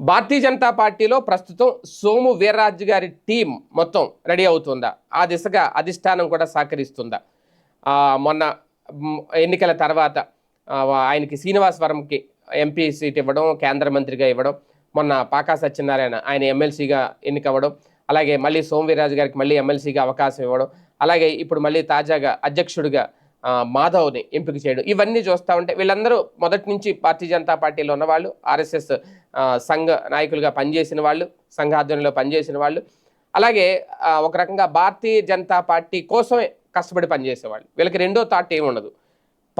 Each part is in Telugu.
భారతీయ జనతా పార్టీలో ప్రస్తుతం సోము వీర్రాజు గారి టీం మొత్తం రెడీ అవుతుందా? ఆ దిశగా అధిష్టానం కూడా సహకరిస్తుందా? మొన్న ఎన్నికల తర్వాత ఆయనకి శ్రీనివాసవరంకి ఎంపీ సీట్ ఇవ్వడం కేంద్ర మంత్రిగా ఇవ్వడం మొన్న పాకా సత్యనారాయణ ఆయన ఎమ్మెల్సీగా ఎన్నికవ్వడం అలాగే మళ్ళీ సోము వీర్రాజు గారికి మళ్ళీ ఎమ్మెల్సీగా అవకాశం ఇవ్వడం అలాగే ఇప్పుడు మళ్ళీ తాజాగా అధ్యక్షుడిగా మాధవ్ని ఎంపిక చేయడం. ఇవన్నీ చూస్తూ ఉంటే వీళ్ళందరూ మొదటి నుంచి భారతీయ జనతా పార్టీలో ఉన్నవాళ్ళు ఆర్ఎస్ఎస్ సంఘ నాయకులుగా పనిచేసిన వాళ్ళు సంఘ ఆధ్వర్యంలో పనిచేసిన వాళ్ళు. అలాగే ఒక రకంగా భారతీయ జనతా పార్టీ కోసమే కష్టపడి పనిచేసేవాళ్ళు. వీళ్ళకి రెండో థాట్ ఏముండదు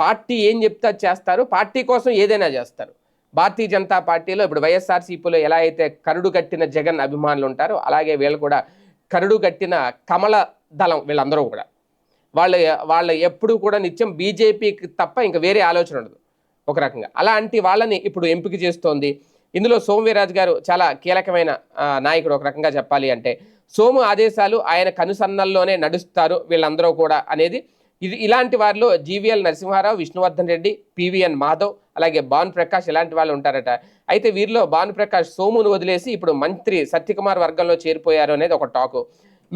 పార్టీ ఏం చెప్తే చేస్తారు పార్టీ కోసం ఏదైనా చేస్తారు. భారతీయ జనతా పార్టీలో ఇప్పుడు వైఎస్ఆర్సీపీలో ఎలా అయితే కరుడు కట్టిన జగన్ అభిమానులు ఉంటారో అలాగే వీళ్ళు కూడా కరుడు కట్టిన కమల దళం వీళ్ళందరూ కూడా. వాళ్ళ వాళ్ళ ఎప్పుడు కూడా నిత్యం బీజేపీకి తప్ప ఇంకా వేరే ఆలోచన ఉండదు. ఒక రకంగా. అలాంటి వాళ్ళని ఇప్పుడు ఎంపిక చేస్తోంది. ఇందులో సోమవీరాజు గారు చాలా కీలకమైన నాయకుడు ఒక రకంగా చెప్పాలి అంటే సోము ఆదేశాలు ఆయన కనుసన్నల్లోనే నడుస్తారు వీళ్ళందరూ కూడా అనేది. ఇది ఇలాంటి వారిలో జీవీఎల్ నరసింహారావు విష్ణువర్ధన్ రెడ్డి పివిఎన్ మాధవ్ అలాగే భాను ప్రకాష్ ఇలాంటి వాళ్ళు ఉంటారట. అయితే వీరిలో భాను ప్రకాష్ సోమును వదిలేసి ఇప్పుడు మంత్రి సత్యకుమార్ వర్గంలో చేరిపోయారు అనేది ఒక టాకు.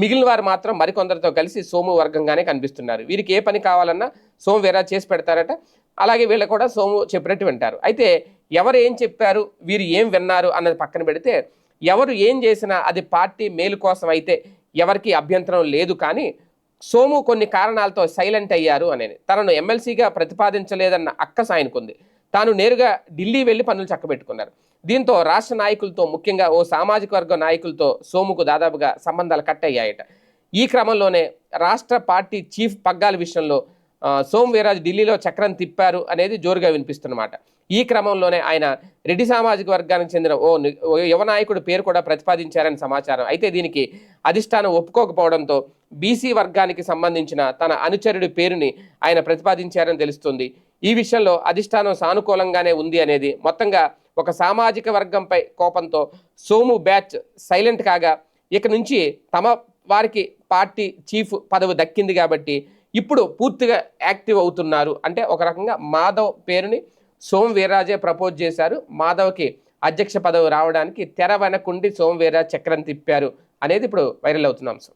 మిగిలిన వారు మాత్రం మరికొందరితో కలిసి సోము వర్గంగానే కనిపిస్తున్నారు. వీరికి ఏ పని కావాలన్నా సోము వేరా చేసి పెడతారట. అలాగే వీళ్ళు కూడా సోము చెప్పినట్టు వింటారు. అయితే ఎవరు ఏం చెప్పారు వీరు ఏం విన్నారు అన్నది పక్కన పెడితే ఎవరు ఏం చేసినా అది పార్టీ మేలు కోసం అయితే ఎవరికి అభ్యంతరం లేదు కానీ సోము కొన్ని కారణాలతో సైలెంట్ అయ్యారు అనేది. తనను ఎమ్మెల్సీగా ప్రతిపాదించలేదన్న అక్కస ఆయనకుంది. తాను నేరుగా ఢిల్లీ వెళ్ళి పనులు చక్కబెట్టుకున్నారు. దీంతో రాష్ట్ర నాయకులతో ముఖ్యంగా ఓ సామాజిక వర్గ నాయకులతో సోముకు దాదాపుగా సంబంధాలు కట్ అయ్యాయట ఈ క్రమంలోనే రాష్ట్ర పార్టీ చీఫ్ పగ్గాల విషయంలో సోమ్ వీరాజ్ ఢిల్లీలో చక్రం తిప్పారు అనేది జోరుగా వినిపిస్తున్నమాట. ఈ క్రమంలోనే ఆయన రెడ్డి సామాజిక వర్గానికి చెందిన ఓ ఓ యువ నాయకుడు పేరు కూడా ప్రతిపాదించారని సమాచారం. అయితే దీనికి అధిష్టానం ఒప్పుకోకపోవడంతో బీసీ వర్గానికి సంబంధించిన తన అనుచరుడి పేరుని ఆయన ప్రతిపాదించారని తెలుస్తుంది. ఈ విషయంలో అధిష్టానం సానుకూలంగానే ఉంది అనేది మొత్తంగా ఒక సామాజిక వర్గంపై కోపంతో సోము బ్యాచ్ సైలెంట్ కాగా ఇక నుంచి తమ వారికి పార్టీ చీఫ్ పదవి దక్కింది కాబట్టి ఇప్పుడు పూర్తిగా యాక్టివ్ అవుతున్నారు. అంటే ఒక రకంగా మాధవ్ పేరుని సోమ్ వీర్రాజే ప్రపోజ్ చేశారు. మాధవ్కి అధ్యక్ష పదవి రావడానికి తెర వెనకుండి సోమ్ వీర్రాజ్ చక్రం తిప్పారు. అనేది ఇప్పుడు వైరల్ అవుతున్న అంశం.